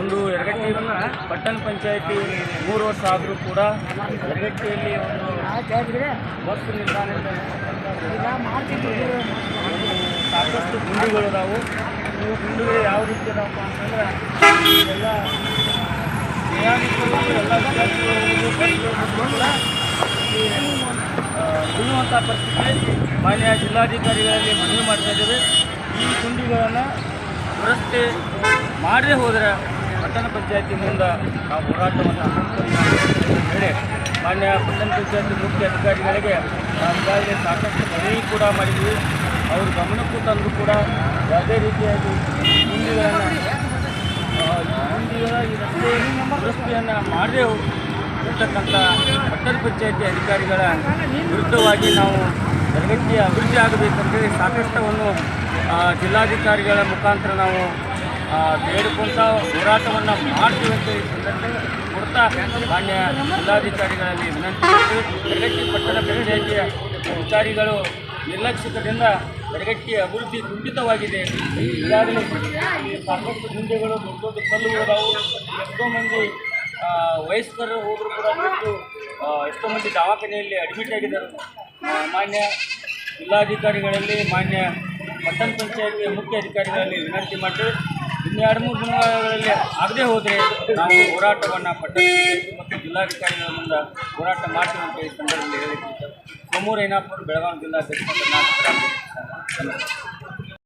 ಒಂದು ಎರಗಟ್ಟಿ ಪಟ್ಟಣ ಪಂಚಾಯತಿ ಮೂರು ವರ್ಷ ಆದರೂ ಕೂಡ ಎರಗಟ್ಟಿಯಲ್ಲಿ ಒಂದು ಬಸ್ ನಿಲ್ದಾಣದ ಸಾಕಷ್ಟು ಗುಂಡಿಗಳು ನಾವು ಇವು ಗುಂಡಿಗಳು ಯಾವ ರೀತಿ ಇದಾವಪ್ಪ ಅಂತಂದ್ರೆ, ಎಲ್ಲ ಪ್ರಯಾಣಿಕರು ಎಲ್ಲ ಬೀಳುವಂಥ ಪರಿಸ್ಥಿತಿ ಮಾನ್ಯ ಜಿಲ್ಲಾಧಿಕಾರಿಗಳಲ್ಲಿ ಮನವಿ ಮಾಡ್ತಾ ಇದ್ದೇವೆ. ಈ ಗುಂಡಿಗಳನ್ನು ದುರಸ್ತಿ ಮಾಡದೆ ಹೋದರೆ ಪಟ್ಟಣ ಪಂಚಾಯತಿ ಮುಂದೆ ನಾವು ಹೋರಾಟವನ್ನು ಹೇಳಿ ಮಾನ್ಯ ಪಟ್ಟಣ ಪಂಚಾಯತಿ ಮುಖ್ಯ ಅಧಿಕಾರಿಗಳಿಗೆ ನಾವು ಈಗಾಗಲೇ ಸಾಕಷ್ಟು ಮನವಿ ಕೂಡ ಮಾಡಿದ್ವಿ ಅವ್ರ ಗಮನಕ್ಕೂ ತಂದು ಕೂಡ ಯಾವುದೇ ರೀತಿಯಾಗಿ ರಸ್ತೆ ದುರಸ್ತಿಯನ್ನು ಮಾಡದೆ ಇರ್ತಕ್ಕಂಥ ಪಟ್ಟಣ ಪಂಚಾಯತಿ ಅಧಿಕಾರಿಗಳ ವಿರುದ್ಧವಾಗಿ ನಾವು ತರಗತಿಯ ಅಭಿವೃದ್ಧಿ ಆಗಬೇಕಂತೇಳಿ ಸಾಕಷ್ಟು ಆ, ಜಿಲ್ಲಾಧಿಕಾರಿಗಳ ಮುಖಾಂತರ ನಾವು ಬೇಡಿಕೊಂತ ಹೋರಾಟವನ್ನು ಮಾಡ್ತೀವಿ ಅಂತ ಈ ಕೊಡ್ತಾ ಮಾನ್ಯ ಜಿಲ್ಲಾಧಿಕಾರಿಗಳಲ್ಲಿ ವಿನಂತಿ ಬೆಳಗಟ್ಟಿ ಪಟ್ಟಣ ಪಂಚಾಯತಿಯ ಅಧಿಕಾರಿಗಳು ನಿರ್ಲಕ್ಷಿತದಿಂದ ಬೆಳಗಟ್ಟಿ ಅಭಿವೃದ್ಧಿ ಕುಂಠಿತವಾಗಿದೆ ಈಗಾಗಲೇ ಸಾಕಷ್ಟು ಹಿಂದೆಗಳು ದೊಡ್ಡ ದೊಡ್ಡ ಕಲ್ಲುಗಳದಾವು. ಎಷ್ಟೋ ಮಂದಿ ವಯಸ್ಕರು ಹೋದರೂ ಕೂಡ ಬಿಟ್ಟು ಎಷ್ಟೋ ಮಂದಿ ದವಾಖಾನೆಯಲ್ಲಿ ಅಡ್ಮಿಟ್ ಆಗಿದ್ದಾರೆ. ಮಾನ್ಯ ಜಿಲ್ಲಾಧಿಕಾರಿಗಳಲ್ಲಿ ಮಾನ್ಯ ಪಟ್ಟಣ ಪಂಚಾಯತಿಯ ಮುಖ್ಯ ಅಧಿಕಾರಿಗಳಲ್ಲಿ ವಿನಂತಿ ಮಾಡಿ ಇನ್ನು ಎರಡು ಮೂರು ದಿನಗಳಲ್ಲಿ ಆಗದೆ ಹೋದರೆ ನಾವು ಹೋರಾಟವನ್ನು ಪಟ್ಟಣ ಮತ್ತು ಜಿಲ್ಲಾಧಿಕಾರಿಗಳ ಮುಂದೆ ಹೋರಾಟ ಮಾಡ್ತೀವಿ ಅಂತ ಈ ಸಂದರ್ಭದಲ್ಲಿ ಹೇಳಿದ್ದೀವಿ. ಸೋಮೂರು ಏನಾಪುರ ಬೆಳಗಾವಿ ಜಿಲ್ಲಾಧ್ಯಕ್ಷ ಕರ್ನಾಟಕ